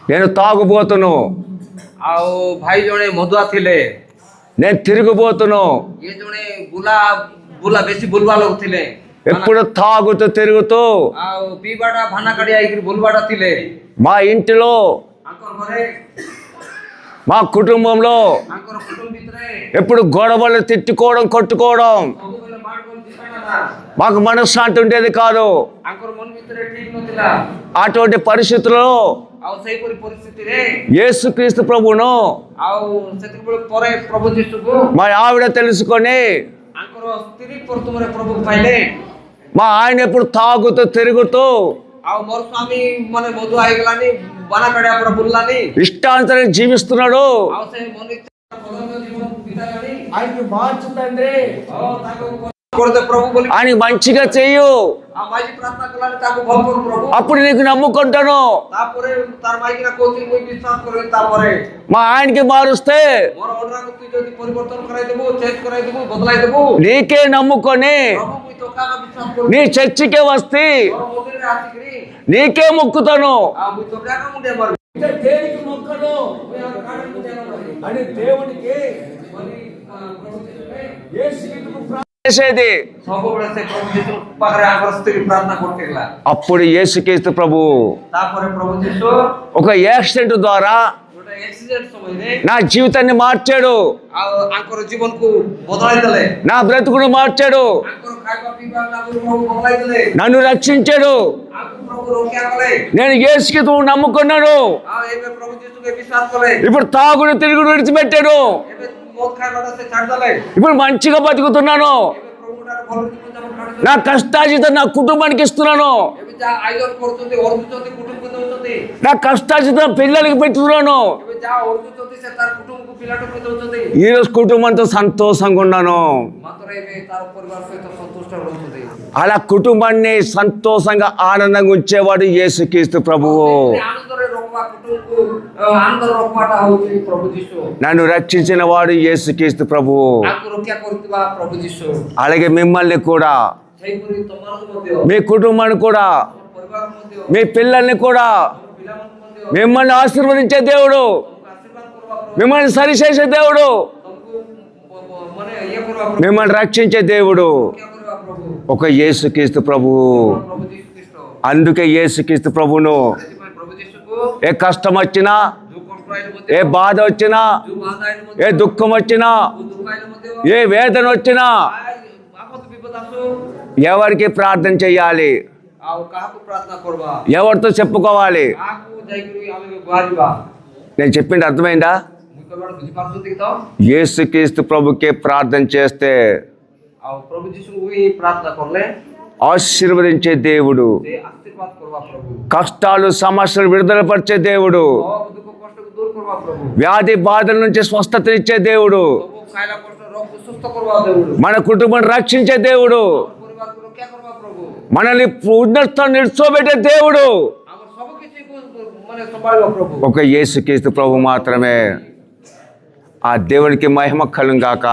నేను తాగుబోతును ଆଉ ଭାଇ ଜଣେ ମଦୁଆ ଥିଲେ నేను తిరిగిపోతును ଇଏ ଜଣେ ବୁଲା ବୁଲା ବେଶୀ ବୁଲବା ଲୋକ ଥିଲେ ఎప్పుడు తాగుతూ తిరుగుతూ ଆଉ ପିଇବାଟା ଭାନା କାଢି ଆଇକିରି ବୁଲବାଟା ଥିଲେ మా ఇంటిలో ତାଙ୍କର ଘରେ మా కుటుంబంలో ତାଙ୍କର କୁଟୁମ୍ବ ଭିତରେ ఎప్పుడు గొడవలు తిట్టుకోవడం కొట్టుకోవడం ସବୁବେଳେ ମାଡ଼ ଗୋଳ ଥିଲା మాకు మనశ్శాంతి ఉండేది కాదు ତାଙ୍କର ମନ ଭିତରେ ଠିକ ନଥିଲା అటువంటి పరిస్థితుల్లో ଆଉ ସେହିପରି ପରିସ୍ଥିତିରେ యేసుక్రీస్తు ప్రభును మా ఆవిడ తెలుసుకొని మా ఆయన ఎప్పుడు తాగుతూ తిరుగుతూ ఇష్టాంతరం జీవిస్తున్నాడు ఆయన మంచిగా చెయ్యు అప్పుడు నీకు నమ్ముకుంటాను మా ఆయనకి మారుస్తే నీకే నమ్ముకొని నీ చర్చికే వస్తే నీకే మొక్కుతాను దేనికి చేసేది? అప్పుడు యేసుక్రీస్తు ప్రభు ఒక యాక్సిడెంట్ ద్వారా నా జీవితాన్ని మార్చాడు. నా బ్రతుకును మార్చాడు. నన్ను రక్షించాడు. నేను ఏసుకి నమ్ముకున్నాను. ఇప్పుడు తాగుడు తిరుగుడు విడిచిపెట్టాడు. ఇప్పుడు మంచిగా బతుకుతున్నాను. నా కష్టాజితం నా కుటుంబానికి ఇస్తున్నాను. నా కష్టాజితం పిల్లలకి పెట్టుతున్నాను. ఈరోజు కుటుంబంతో సంతోషంగా ఉన్నాను. అలా కుటుంబాన్ని సంతోషంగా ఆనందంగా ఉంచేవాడు యేసుక్రీస్తు ప్రభువు. నన్ను రక్షించిన వాడు యేసుక్రీస్తు ప్రభు. అలాగే మిమ్మల్ని కూడా. మీ కుటుంబాన్ని కూడా. మీ పిల్లల్ని కూడా. మిమ్మల్ని ఆశీర్వదించే దేవుడు. మిమ్మల్ని సరిచేసే దేవుడు. మిమ్మల్ని రక్షించే దేవుడు. ఒక యేసుక్రీస్తు ప్రభువు అందుకే యేసుక్రీస్తు ప్రభును ఏ కష్టం వచ్చినా ఏ బాధ వచ్చినా ఏ దుఃఖం వచ్చినా ఏ వేదన వచ్చినా ఎవరికి ప్రార్థన చేయాలి ఎవరితో చెప్పుకోవాలి? నేను చెప్పింది అర్థమైందా? యేసుక్రీస్తు ప్రభుకే ప్రార్థన చేస్తే ఆశీర్వదించే దేవుడు. కష్టాలు సమస్యలు విడుదలపరిచే దేవుడు. వ్యాధి బాధల నుంచి స్వస్థత ఇచ్చే దేవుడు. మన కుటుంబం రక్షించే దేవుడు. మనల్ని ఉన్నత నిల్చోబెట్టే దేవుడు. ఒక యేసుక్రీస్తు ప్రభు మాత్రమే. ఆ దేవునికి మహిమ కలుగాక.